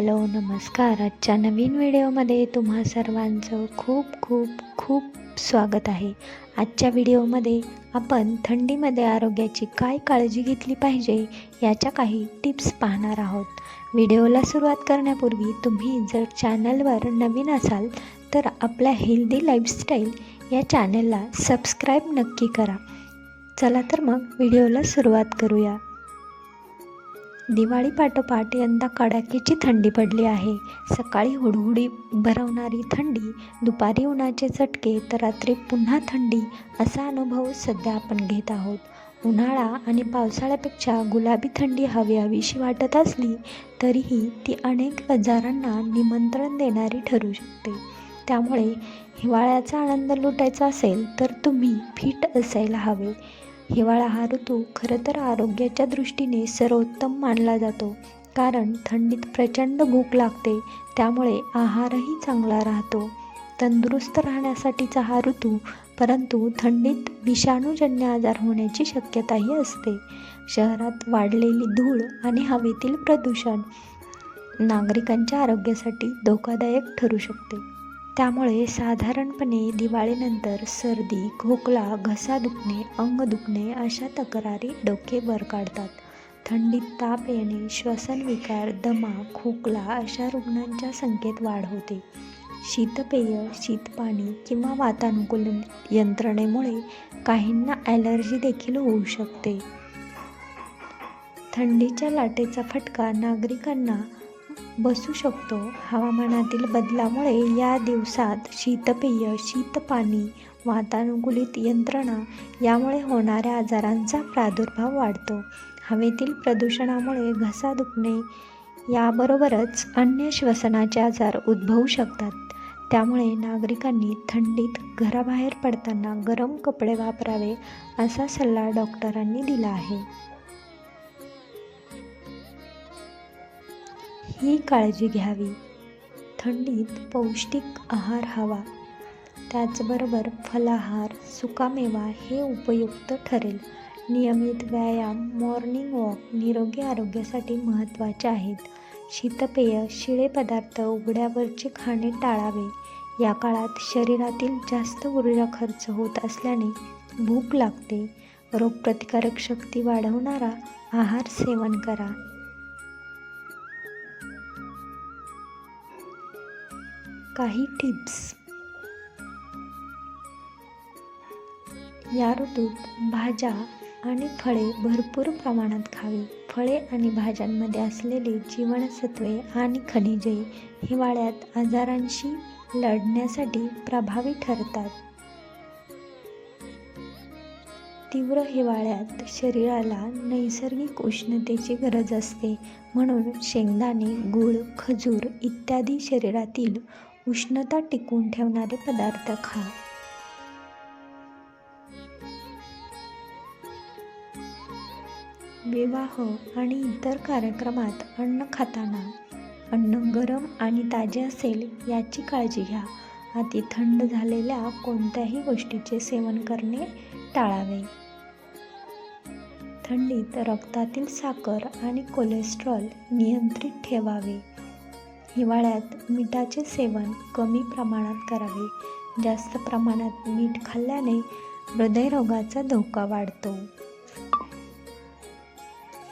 Hello नमस्कार. आजच्या नवीन व्हिडिओमध्ये तुम्हा सर्वांचं खूप खूप खूप स्वागत आहे. आजच्या व्हिडिओमध्ये आपण थंडीमध्ये आरोग्याची काय काळजी घेतली पाहिजे याच्या काही टिप्स पाहणार आहोत. व्हिडिओला सुरुवात करण्यापूर्वी तुम्ही जर चॅनलवर नवीन असाल तर आपल्या हेल्दी लाईफस्टाईल या चॅनलला सबस्क्राईब नक्की करा. चला तर मग व्हिडिओला सुरुवात करूया. दिवाळी पाठोपाठ यंदा कडाक्याची थंडी पडली आहे. सकाळी हुडहुडी भरवणारी थंडी दुपारी उन्हाचे चटके तर रात्री पुन्हा थंडी असा अनुभव सध्या आपण घेत आहोत. उन्हाळा आणि पावसाळ्यापेक्षा गुलाबी थंडी हवी हवीशी वाटत असली तरीही ती अनेक आजारांना निमंत्रण देणारी ठरू शकते. त्यामुळे हिवाळ्याचा आनंद लुटायचा असेल तर तुम्ही फिट असायला हवे. हिवाळा हा ऋतू खरं तर आरोग्याच्या दृष्टीने सर्वोत्तम मानला जातो. कारण थंडीत प्रचंड भूक लागते त्यामुळे आहारही चांगला राहतो. तंदुरुस्त राहण्यासाठीचा हा ऋतू परंतु थंडीत विषाणूजन्य आजार होण्याची शक्यताही असते. शहरात वाढलेली धूळ आणि हवेतील प्रदूषण नागरिकांच्या आरोग्यासाठी धोकादायक ठरू शकते. त्यामुळे साधारणपणे दिवाळीनंतर सर्दी खोकला घसा दुखणे अंग दुखणे अशा तक्रारी डोके वर काढतात. थंडीत ताप येणे श्वसनविकार दमा खोकला अशा रुग्णांच्या संख्येत वाढ होते. शीतपेय शीतपाणी किंवा वातानुकूलन यंत्रणेमुळे काहींना ॲलर्जी देखील होऊ शकते. थंडीच्या लाटेचा फटका नागरिकांना बसू शकतो. हवामानातील बदलामुळे या दिवसात शीतपेय शीतपाणी वातानुकूलित यंत्रणा यामुळे होणाऱ्या आजारांचा प्रादुर्भाव वाढतो. हवेतील प्रदूषणामुळे घसा दुखणे याबरोबरच अन्य श्वसनाचे आजार उद्भवू शकतात. त्यामुळे नागरिकांनी थंडीत घराबाहेर पडताना गरम कपडे वापरावे असा सल्ला डॉक्टरांनी दिला आहे. ही काळजी घ्यावी. थंडीत पौष्टिक आहार हवा. त्याचबरोबर फलाहार सुकामेवा हे उपयुक्त ठरेल. नियमित व्यायाम मॉर्निंग वॉक निरोगी आरोग्यासाठी महत्त्वाचे आहेत. शीतपेय शिळे पदार्थ उघड्यावरचे खाणे टाळावे. या काळात शरीरातील जास्त ऊर्जा खर्च होत असल्याने भूक लागते. रोगप्रतिकारक शक्ती वाढवणारा आहार सेवन करा. काही टिप्स? या ऋतूत भाज्या आणि फळे भरपूर प्रमाणात खावी. फळे आणि भाज्यांमध्ये असलेली जीवनसत्वे आणि खनिजे हिवाळ्यात आजारांशी लढण्यासाठी प्रभावी ठरतात. तीव्र हिवाळ्यात शरीराला नैसर्गिक उष्णतेची गरज असते. म्हणून शेंगदाणे गूळ खजूर इत्यादी शरीरातील उष्णता टिकवून ठेवणारे पदार्थ खा. विवाह आणि इतर कार्यक्रमात अन्न खाताना अन्न गरम आणि ताजे असेल याची काळजी घ्या. अति थंड झालेल्या कोणत्याही गोष्टीचे सेवन करणे टाळावे. थंडीत रक्तातील साखर आणि कोलेस्ट्रॉल नियंत्रित ठेवावे. हिवाळ्यात मिठाचे सेवन कमी प्रमाणात करावे. जास्त प्रमाणात मीठ खाल्ल्याने हृदयरोगाचा धोका वाढतो.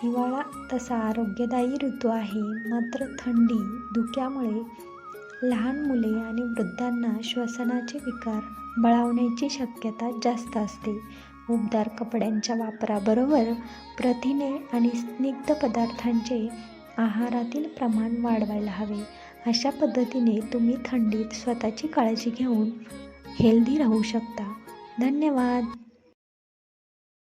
हिवाळा तसा आरोग्यदायी ऋतू आहे. मात्र थंडी धुक्यामुळे लहान मुले आणि वृद्धांना श्वसनाचे विकार बळावण्याची शक्यता जास्त असते. उबदार कपड्यांच्या वापराबरोबर प्रथिने आणि स्निग्ध पदार्थांचे आहारातील प्रमाण वाढवायला हवे. अशा पद्धतीने तुम्ही थंडीत स्वतःची काळजी घेऊन हेल्दी राहू शकता. धन्यवाद.